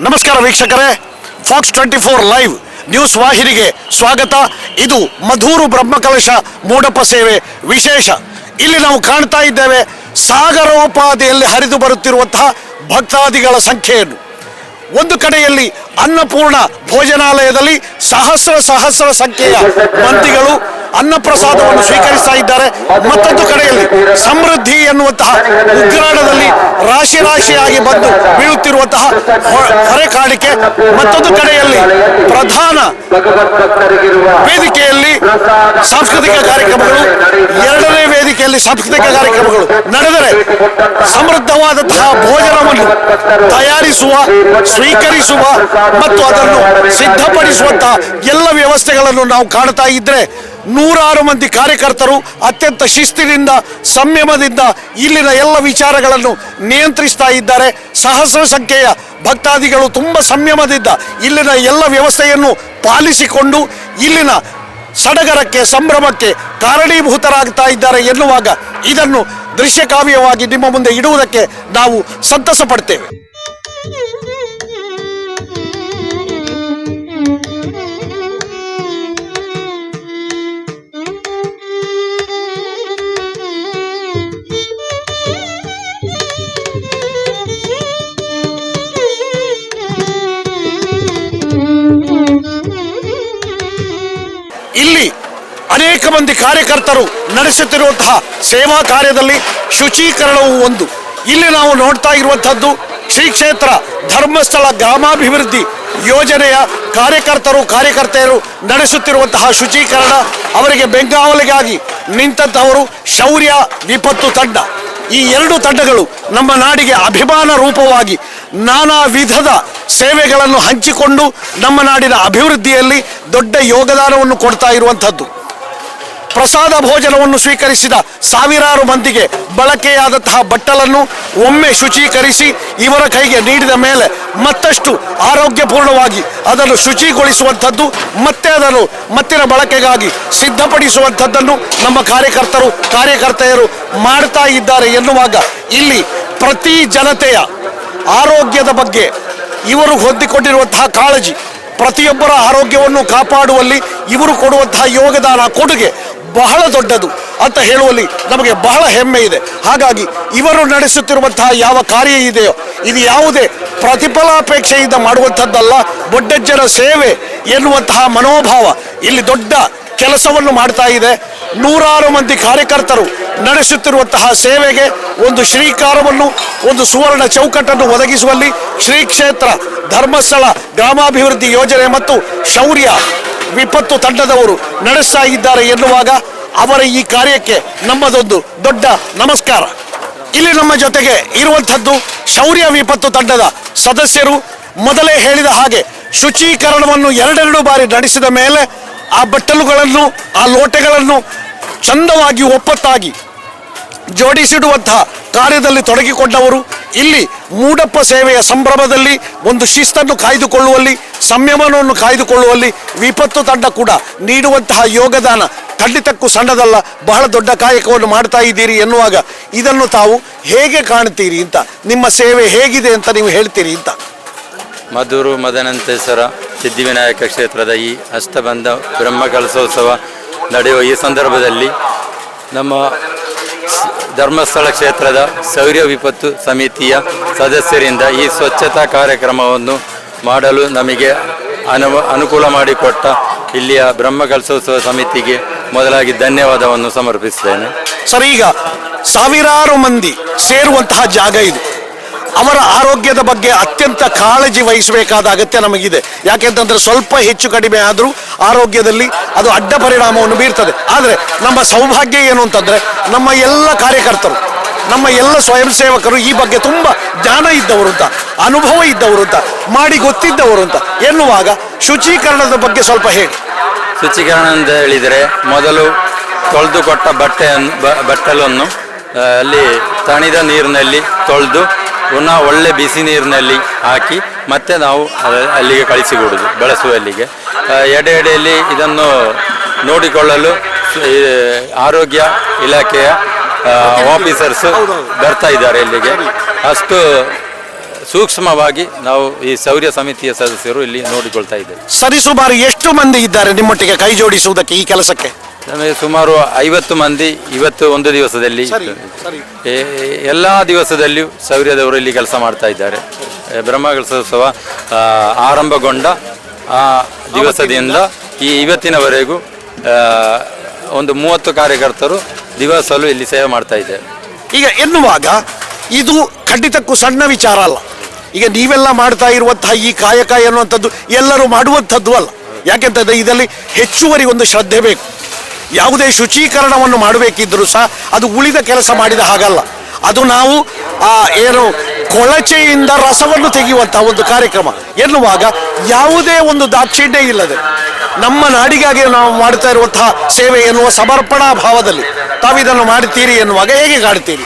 ನಮಸ್ಕಾರ ವೀಕ್ಷಕರೇ Fox twenty four live news ವಾಹಿನಿಗೆ ಸ್ವಾಗತ. ಇದು ಮಧೂರು ಬ್ರಹ್ಮಕಲಶ ಮೂಡಪ್ಪ ಸೇವೆ ವಿಶೇಷ. ಇಲ್ಲಿ ನಾವು ಕಾಣ್ತಾ ಇದ್ದೇವೆ, ಸಾಗರೋಪಾದಿಯಲ್ಲಿ ಹರಿದು ಬರುತ್ತಿರುವಂತಹ ಭಕ್ತಾದಿಗಳ ಸಂಖ್ಯೆಯನ್ನು. ಒಂದು ಕಡೆಯಲ್ಲಿ ಅನ್ನಪೂರ್ಣ ಭೋಜನಾಲಯದಲ್ಲಿ ಸಹಸ್ರ ಸಹಸ್ರ ಸಂಖ್ಯೆಯ ಮಂತ್ರಿಗಳು ಅನ್ನಪ್ರಸಾದವನ್ನು ಸ್ವೀಕರಿಸ್ತಾ ಇದ್ದಾರೆ. ಮತ್ತೊಂದು ಕಡೆಯಲ್ಲಿ ಸಮೃದ್ಧಿ ಎನ್ನುವಂತಹ ಉಗ್ರಾಣದಲ್ಲಿ ರಾಶಿ ರಾಶಿಯಾಗಿ ಬಂದು ಬೀಳುತ್ತಿರುವಂತಹ ಹೊರೆ ಕಾಣಿಕೆ. ಮತ್ತೊಂದು ಕಡೆಯಲ್ಲಿ ಪ್ರಧಾನ ವೇದಿಕೆಯಲ್ಲಿ ಸಾಂಸ್ಕೃತಿಕ ಕಾರ್ಯಕ್ರಮಗಳು. ಎರಡನೇ ವೇದಿಕೆಯಲ್ಲಿ ಸಾಂಸ್ಕೃತಿಕ ಕಾರ್ಯಕ್ರಮಗಳು ನಡೆದರೆ ಸಮೃದ್ಧವಾದಂತಹ ಭೋಜನವನ್ನು ತಯಾರಿಸುವ, ಸ್ವೀಕರಿಸುವ ಮತ್ತು ಅದನ್ನು ಸಿದ್ಧಪಡಿಸುವಂತಹ ಎಲ್ಲ ವ್ಯವಸ್ಥೆಗಳನ್ನು ನಾವು ಕಾಣ್ತಾ ಇದ್ರೆ ನೂರಾರು ಮಂದಿ ಕಾರ್ಯಕರ್ತರು ಅತ್ಯಂತ ಶಿಸ್ತಿನಿಂದ ಸಂಯಮದಿಂದ ಇಲ್ಲಿನ ಎಲ್ಲ ವಿಚಾರಗಳನ್ನು ನಿಯಂತ್ರಿಸ್ತಾ ಇದ್ದಾರೆ. ಸಹಸ್ರ ಸಂಖ್ಯೆಯ ಭಕ್ತಾದಿಗಳು ತುಂಬ ಸಂಯಮದಿಂದ ಇಲ್ಲಿನ ಎಲ್ಲ ವ್ಯವಸ್ಥೆಯನ್ನು ಪಾಲಿಸಿಕೊಂಡು ಇಲ್ಲಿನ ಸಡಗರಕ್ಕೆ ಸಂಭ್ರಮಕ್ಕೆ ಕಾರಣೀಭೂತರಾಗ್ತಾ ಇದ್ದಾರೆ ಎನ್ನುವಾಗ ಇದನ್ನು ದೃಶ್ಯಕಾವ್ಯವಾಗಿ ನಿಮ್ಮ ಮುಂದೆ ಇಡುವುದಕ್ಕೆ ನಾವು ಸಂತಸ ಪಡ್ತೇವೆ. ಮಂದಿ ಕಾರ್ಯಕರ್ತರು ನಡೆಸುತ್ತಿರುವಂತಹ ಸೇವಾ ಕಾರ್ಯದಲ್ಲಿ ಶುಚೀಕರಣವೂ ಒಂದು. ಇಲ್ಲಿ ನಾವು ನೋಡ್ತಾ ಇರುವಂಥದ್ದು ಶ್ರೀ ಕ್ಷೇತ್ರ ಧರ್ಮಸ್ಥಳ ಗ್ರಾಮಾಭಿವೃದ್ಧಿ ಯೋಜನೆಯ ಕಾರ್ಯಕರ್ತರು, ಕಾರ್ಯಕರ್ತೆಯರು ನಡೆಸುತ್ತಿರುವಂತಹ ಶುಚೀಕರಣ ಅವರಿಗೆ ಬೆಂಗಾವಲಿಗಾಗಿ ನಿಂತಂಥವರು ಶೌರ್ಯ ವಿಪತ್ತು ತಂಡ. ಈ ಎರಡು ತಂಡಗಳು ನಮ್ಮ ನಾಡಿಗೆ ಅಭಿಮಾನ ರೂಪವಾಗಿ ನಾನಾ ವಿಧದ ಸೇವೆಗಳನ್ನು ಹಂಚಿಕೊಂಡು ನಮ್ಮ ನಾಡಿನ ಅಭಿವೃದ್ಧಿಯಲ್ಲಿ ದೊಡ್ಡ ಯೋಗದಾನವನ್ನು ಕೊಡ್ತಾ ಇರುವಂಥದ್ದು. ಪ್ರಸಾದ ಭೋಜನವನ್ನು ಸ್ವೀಕರಿಸಿದ ಸಾವಿರಾರು ಮಂದಿಗೆ ಬಳಕೆಯಾದಂತಹ ಬಟ್ಟಲನ್ನು ಒಮ್ಮೆ ಶುಚೀಕರಿಸಿ ಇವರ ಕೈಗೆ ನೀಡಿದ ಮೇಲೆ ಮತ್ತಷ್ಟು ಆರೋಗ್ಯಪೂರ್ಣವಾಗಿ ಅದನ್ನು ಶುಚಿಗೊಳಿಸುವಂಥದ್ದು, ಮತ್ತೆ ಅದನ್ನು ಮತ್ತಿನ ಬಳಕೆಗಾಗಿ ಸಿದ್ಧಪಡಿಸುವಂಥದ್ದನ್ನು ನಮ್ಮ ಕಾರ್ಯಕರ್ತರು, ಕಾರ್ಯಕರ್ತೆಯರು ಮಾಡ್ತಾ ಇದ್ದಾರೆ ಎನ್ನುವಾಗ ಇಲ್ಲಿ ಪ್ರತಿ ಜನತೆಯ ಆರೋಗ್ಯದ ಬಗ್ಗೆ ಇವರು ಹೊಂದಿಕೊಂಡಿರುವಂತಹ ಕಾಳಜಿ, ಪ್ರತಿಯೊಬ್ಬರ ಆರೋಗ್ಯವನ್ನು ಕಾಪಾಡುವಲ್ಲಿ ಇವರು ಕೊಡುವಂತಹ ಯೋಗದಾನ ಕೊಡುಗೆ ಬಹಳ ದೊಡ್ಡದು ಅಂತ ಹೇಳುವಲ್ಲಿ ನಮಗೆ ಬಹಳ ಹೆಮ್ಮೆ ಇದೆ. ಹಾಗಾಗಿ ಇವರು ನಡೆಸುತ್ತಿರುವಂತಹ ಯಾವ ಕಾರ್ಯ ಇದೆಯೋ, ಇದು ಯಾವುದೇ ಪ್ರತಿಫಲಾಪೇಕ್ಷೆಯಿಂದ ಮಾಡುವಂಥದ್ದಲ್ಲ, ಬೊಡ್ಡಜ್ಜರ ಸೇವೆ ಎನ್ನುವಂತಹ ಮನೋಭಾವ ಇಲ್ಲಿ ದೊಡ್ಡ ಕೆಲಸವನ್ನು ಮಾಡ್ತಾ ಇದೆ. ನೂರಾರು ಮಂದಿ ಕಾರ್ಯಕರ್ತರು ನಡೆಸುತ್ತಿರುವಂತಹ ಸೇವೆಗೆ ಒಂದು ಶ್ರೀಕಾರವನ್ನು, ಒಂದು ಸುವರ್ಣ ಚೌಕಟ್ಟನ್ನು ಒದಗಿಸುವಲ್ಲಿ ಶ್ರೀ ಕ್ಷೇತ್ರ ಧರ್ಮಸ್ಥಳ ಗ್ರಾಮಾಭಿವೃದ್ಧಿ ಯೋಜನೆ ಮತ್ತು ಶೌರ್ಯ ವಿಪತ್ತು ತಂಡದವರು ನಡೆಸ್ತಾ ಇದ್ದಾರೆ ಎನ್ನುವಾಗ ಅವರ ಈ ಕಾರ್ಯಕ್ಕೆ ನಮ್ಮದೊಂದು ದೊಡ್ಡ ನಮಸ್ಕಾರ. ಇಲ್ಲಿ ನಮ್ಮ ಜೊತೆಗೆ ಇರುವಂಥದ್ದು ಶೌರ್ಯ ವಿಪತ್ತು ತಂಡದ ಸದಸ್ಯರು. ಮೊದಲೇ ಹೇಳಿದ ಹಾಗೆ ಶುಚೀಕರಣವನ್ನು ಎರಡೆರಡು ಬಾರಿ ನಡೆಸಿದ ಮೇಲೆ ಆ ಬಟ್ಟಲುಗಳನ್ನು, ಆ ಲೋಟೆಗಳನ್ನು ಚಂದವಾಗಿ ಒಪ್ಪತ್ತಾಗಿ ಜೋಡಿಸಿಡುವಂತಹ ಕಾರ್ಯದಲ್ಲಿ ತೊಡಗಿಕೊಂಡವರು, ಇಲ್ಲಿ ಮೂಡಪ್ಪ ಸೇವೆಯ ಸಂಭ್ರಮದಲ್ಲಿ ಒಂದು ಶಿಸ್ತನ್ನು ಕಾಯ್ದುಕೊಳ್ಳುವಲ್ಲಿ, ಸಂಯಮನವನ್ನು ಕಾಯ್ದುಕೊಳ್ಳುವಲ್ಲಿ ವಿಪತ್ತು ತಂಡ ಕೂಡ ನೀಡುವಂತಹ ಯೋಗದಾನ ಖಂಡಿತಕ್ಕೂ ಸಣ್ಣದಲ್ಲ, ಬಹಳ ದೊಡ್ಡ ಕಾಯಕವನ್ನು ಮಾಡ್ತಾ ಇದ್ದೀರಿ ಎನ್ನುವಾಗ ಇದನ್ನು ತಾವು ಹೇಗೆ ಕಾಣ್ತೀರಿ ಅಂತ, ನಿಮ್ಮ ಸೇವೆ ಹೇಗಿದೆ ಅಂತ ನೀವು ಹೇಳ್ತೀರಿ ಅಂತ. ಮಧುರು ಮದನಂತೇಶ್ವರ, ಸಿದ್ಧಿವಿನಾಯಕ ಕ್ಷೇತ್ರದ ಈ ಅಷ್ಟಬಂಧ ಬ್ರಹ್ಮ ಕಲಶೋತ್ಸವ ನಡೆಯುವ ಈ ಸಂದರ್ಭದಲ್ಲಿ ನಮ್ಮ ಧರ್ಮಸ್ಥಳ ಕ್ಷೇತ್ರದ ಶೌರ್ಯ ವಿಪತ್ತು ಸಮಿತಿಯ ಸದಸ್ಯರಿಂದ ಈ ಸ್ವಚ್ಛತಾ ಕಾರ್ಯಕ್ರಮವನ್ನು ಮಾಡಲು ನಮಗೆ ಅನು ಅನುಕೂಲ ಮಾಡಿಕೊಟ್ಟ ಇಲ್ಲಿಯ ಬ್ರಹ್ಮ ಕಲಸೋತ್ಸವ ಸಮಿತಿಗೆ ಮೊದಲಾಗಿ ಧನ್ಯವಾದವನ್ನು ಸಮರ್ಪಿಸುತ್ತೇನೆ. ಸರ್, ಈಗ ಸಾವಿರಾರು ಮಂದಿ ಸೇರುವಂತಹ ಜಾಗ ಇದು. ಅವರ ಆರೋಗ್ಯದ ಬಗ್ಗೆ ಅತ್ಯಂತ ಕಾಳಜಿ ವಹಿಸಬೇಕಾದ ಅಗತ್ಯ ನಮಗಿದೆ. ಯಾಕೆಂತಂದ್ರೆ ಸ್ವಲ್ಪ ಹೆಚ್ಚು ಕಡಿಮೆ ಆದರೂ ಆರೋಗ್ಯದಲ್ಲಿ ಅದು ಅಡ್ಡ ಪರಿಣಾಮವನ್ನು ಬೀರ್ತದೆ. ಆದರೆ ನಮ್ಮ ಸೌಭಾಗ್ಯ ಏನು ಅಂತಂದ್ರೆ ನಮ್ಮ ಎಲ್ಲ ಕಾರ್ಯಕರ್ತರು, ನಮ್ಮ ಎಲ್ಲ ಸ್ವಯಂ ಸೇವಕರು ಈ ಬಗ್ಗೆ ತುಂಬ ಜ್ಞಾನ ಇದ್ದವರು ಅಂತ, ಅನುಭವ ಇದ್ದವರು ಅಂತ, ಮಾಡಿ ಗೊತ್ತಿದ್ದವರು ಅಂತ ಎನ್ನುವಾಗ ಶುಚೀಕರಣದ ಬಗ್ಗೆ ಸ್ವಲ್ಪ ಹೇಳಿ. ಶುಚೀಕರಣ ಅಂತ ಹೇಳಿದರೆ ಮೊದಲು ತೊಳೆದು ಕೊಟ್ಟ ಬಟ್ಟೆಯನ್ನು ಬಟ್ಟಲನ್ನು ಅಲ್ಲಿ ತಣಿದ ನೀರಿನಲ್ಲಿ ತೊಳೆದು ಪುನಃ ಒಳ್ಳೆ ಬಿಸಿ ನೀರಿನಲ್ಲಿ ಹಾಕಿ ಮತ್ತೆ ನಾವು ಅಲ್ಲಿಗೆ ಕಳಿಸಿಕೊಡೋದು ಬಳಸುವಲ್ಲಿಗೆ ಎಡೆ ಎಡೆಯಲ್ಲಿ ಇದನ್ನು ನೋಡಿಕೊಳ್ಳಲು ಆರೋಗ್ಯ ಇಲಾಖೆಯ ಆಫೀಸರ್ಸು ಬರ್ತಾ ಇದ್ದಾರೆ ಇಲ್ಲಿಗೆ. ಅಷ್ಟು ಸೂಕ್ಷ್ಮವಾಗಿ ನಾವು ಈ ಸೌರ್ಯ ಸಮಿತಿಯ ಸದಸ್ಯರು ಇಲ್ಲಿ ನೋಡಿಕೊಳ್ತಾ ಇದ್ದೇವೆ ಸರಿಸುಮಾರು ಎಷ್ಟು ಮಂದಿ ಇದ್ದಾರೆ ನಿಮ್ಮೊಟ್ಟಿಗೆ ಕೈ ಜೋಡಿಸುವುದಕ್ಕೆ ಈ ಕೆಲಸಕ್ಕೆ? ನಮಗೆ ಸುಮಾರು ಐವತ್ತು ಮಂದಿ ಇವತ್ತು ಒಂದು ದಿವಸದಲ್ಲಿ ಎ- ಎಲ್ಲ ದಿವಸದಲ್ಲಿಯೂ ಸೌರ್ಯದವರು ಇಲ್ಲಿ ಕೆಲಸ ಮಾಡ್ತಾ ಇದ್ದಾರೆ. ಬ್ರಹ್ಮ ಬ್ರಹ್ಮಕಲಶೋತ್ಸವ ಆ, ಆರಂಭಗೊಂಡ ಆ ದಿವಸದಿಂದ ಈ ಇವತ್ತಿನವರೆಗೂ ಆ, ಒಂದು ಮೂವತ್ತು ಕಾರ್ಯಕರ್ತರು ದಿವಸಲು ಇಲ್ಲಿ ಸೇವೆ ಮಾಡ್ತಾ ಇದ್ದಾರೆ. ಈಗ ಎನ್ನುವಾಗ? ಇದು ಖಂಡಿತಕ್ಕೂ ಸಣ್ಣ ವಿಚಾರ ಅಲ್ಲ. ಈಗ ನೀವೆಲ್ಲ ಮಾಡ್ತಾ ಇರುವಂತಹ ಈ ಕಾಯಕ ಎನ್ನುವಂಥದ್ದು ಎಲ್ಲರೂ ಮಾಡುವಂಥದ್ದು ಅಲ್ಲ. ಯಾಕೆಂತಂದ್ರೆ ಇದರಲ್ಲಿ ಹೆಚ್ಚುವರಿ ಒಂದು ಶ್ರದ್ಧೆ ಬೇಕು. ಯಾವುದೇ ಶುಚೀಕರಣವನ್ನು ಮಾಡಬೇಕಿದ್ದರೂ ಸಹ ಅದು ಉಳಿದ ಕೆಲಸ ಮಾಡಿದ ಹಾಗಲ್ಲ. ಅದು ನಾವು, ಆ, ಏನು ಕೊಳಚೆಯಿಂದ ರಸವನ್ನು ತೆಗೆಯುವಂತಹ ಒಂದು ಕಾರ್ಯಕ್ರಮ. ಎನ್ನುವಾಗ ಯಾವುದೇ ಒಂದು ದಾಕ್ಷಿಣ್ಯ ಇಲ್ಲದೆ ನಮ್ಮ ನಾಡಿಗಾಗಿ ನಾವು ಮಾಡ್ತಾ ಇರುವಂತಹ ಸೇವೆ ಎನ್ನುವ ಸಮರ್ಪಣಾ ಭಾವದಲ್ಲಿ ತಾವಿದನ್ನು ಮಾಡ್ತೀರಿ ಎನ್ನುವಾಗ ಹೇಗೆ ಕಾಡ್ತೀರಿ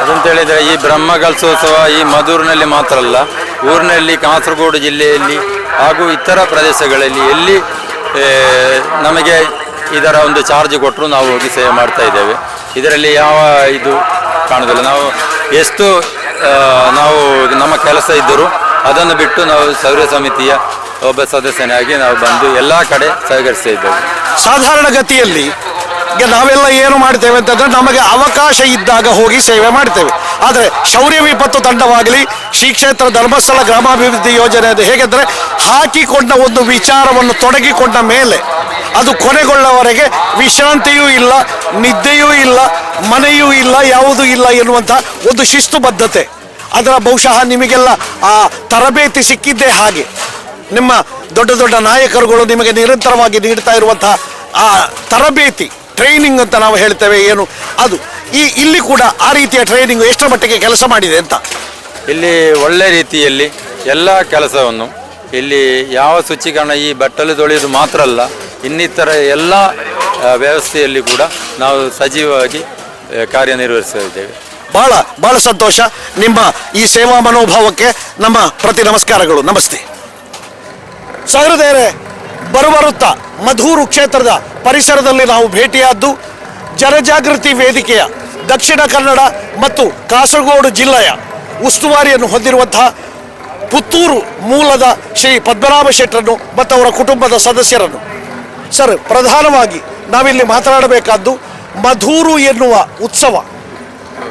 ಅದಂತ ಹೇಳಿದ್ರೆ ಈ ಅಥವಾ ಈ ಮಧೂರಿನಲ್ಲಿ ಮಾತ್ರ ಅಲ್ಲ, ಊರಿನಲ್ಲಿ ಕಾಸರಗೋಡು ಜಿಲ್ಲೆಯಲ್ಲಿ ಹಾಗೂ ಇತರ ಪ್ರದೇಶಗಳಲ್ಲಿ ಎಲ್ಲಿ ನಮಗೆ ಇದರ ಒಂದು ಚಾರ್ಜ್ ಕೊಟ್ಟರು ನಾವು ಹೋಗಿ ಸೇವೆ ಮಾಡ್ತಾ ಇದ್ದೇವೆ. ಇದರಲ್ಲಿ ಯಾವ ಇದು ಕಾಣೋದಿಲ್ಲ. ನಾವು ಎಷ್ಟು ನಾವು ನಮ್ಮ ಕೆಲಸ ಇದ್ದರೂ ಅದನ್ನು ಬಿಟ್ಟು ನಾವು ಸೌರ್ಯ ಸಮಿತಿಯ ಒಬ್ಬ ಸದಸ್ಯನಾಗಿ ನಾವು ಬಂದು ಎಲ್ಲ ಕಡೆ ಸಹಕರಿಸ್ತಾ ಇದ್ದೇವೆ. ಸಾಧಾರಣ ಗತಿಯಲ್ಲಿ ಈಗ ನಾವೆಲ್ಲ ಏನು ಮಾಡ್ತೇವೆ ಅಂತಂದ್ರೆ ನಮಗೆ ಅವಕಾಶ ಇದ್ದಾಗ ಹೋಗಿ ಸೇವೆ ಮಾಡ್ತೇವೆ. ಆದರೆ ಶೌರ್ಯ ವಿಪತ್ತು ತಂಡವಾಗಲಿ, ಶ್ರೀ ಕ್ಷೇತ್ರ ಧರ್ಮಸ್ಥಳ ಗ್ರಾಮಾಭಿವೃದ್ಧಿ ಯೋಜನೆ ಅದು ಹೇಗೆಂದರೆ ಹಾಕಿಕೊಂಡ ಒಂದು ವಿಚಾರವನ್ನು ತೊಡಗಿಕೊಂಡ ಮೇಲೆ ಅದು ಕೊನೆಗೊಳ್ಳವರೆಗೆ ವಿಶ್ರಾಂತಿಯೂ ಇಲ್ಲ, ನಿದ್ದೆಯೂ ಇಲ್ಲ, ಮನೆಯೂ ಇಲ್ಲ, ಯಾವುದೂ ಇಲ್ಲ ಎನ್ನುವಂಥ ಒಂದು ಶಿಸ್ತುಬದ್ಧತೆ. ಅದರ ಬಹುಶಃ ನಿಮಗೆಲ್ಲ ಆ ತರಬೇತಿ ಸಿಕ್ಕಿದ್ದೇ ಹಾಗೆ. ನಿಮ್ಮ ದೊಡ್ಡ ದೊಡ್ಡ ನಾಯಕರುಗಳು ನಿಮಗೆ ನಿರಂತರವಾಗಿ ನೀಡ್ತಾ ಇರುವಂತಹ ಆ ತರಬೇತಿ ಟ್ರೈನಿಂಗ್ ಅಂತ ನಾವು ಹೇಳ್ತೇವೆ ಏನು, ಅದು. ಈ, ಇಲ್ಲಿ ಕೂಡ ಆ ರೀತಿಯ ಟ್ರೈನಿಂಗ್ ಎಷ್ಟರ ಮಟ್ಟಿಗೆ ಕೆಲಸ ಮಾಡಿದೆ ಅಂತ? ಇಲ್ಲಿ ಒಳ್ಳೆ ರೀತಿಯಲ್ಲಿ ಎಲ್ಲ ಕೆಲಸವನ್ನು, ಇಲ್ಲಿ ಯಾವ ಶುಚೀಕರಣ ಈ ಬಟ್ಟಲು ತೊಳೆಯೋದು ಮಾತ್ರ ಅಲ್ಲ ಇನ್ನಿತರ ಎಲ್ಲ ವ್ಯವಸ್ಥೆಯಲ್ಲಿ ಕೂಡ ನಾವು ಸಜೀವವಾಗಿ ಕಾರ್ಯನಿರ್ವಹಿಸುತ್ತಿದ್ದೇವೆ ಬಹಳ ಬಹಳ ಸಂತೋಷ. ನಿಮ್ಮ ಈ ಸೇವಾ ಮನೋಭಾವಕ್ಕೆ ನಮ್ಮ ಪ್ರತಿ ನಮಸ್ಕಾರಗಳು. ನಮಸ್ತೆ. ಸಹೃದಯರೇ ಬರುವರುತ್ತ ಮಧೂರು ಕ್ಷೇತ್ರದ ಪರಿಸರದಲ್ಲಿ ನಾವು ಭೇಟಿಯಾದ್ದು ಜನಜಾಗೃತಿ ವೇದಿಕೆಯ ದಕ್ಷಿಣ ಕನ್ನಡ ಮತ್ತು ಕಾಸರಗೋಡು ಜಿಲ್ಲೆಯ ಉಸ್ತುವಾರಿಯನ್ನು ಹೊಂದಿರುವಂತಹ ಪುತ್ತೂರು ಮೂಲದ ಶ್ರೀ ಪದ್ಮನಾಭ ಶೆಟ್ಟರನ್ನು ಮತ್ತು ಅವರ ಕುಟುಂಬದ ಸದಸ್ಯರನ್ನು ಸರ್, ಪ್ರಧಾನವಾಗಿ ನಾವಿಲ್ಲಿ ಮಾತನಾಡಬೇಕಾದ್ದು ಮಧೂರು ಎನ್ನುವ ಉತ್ಸವ.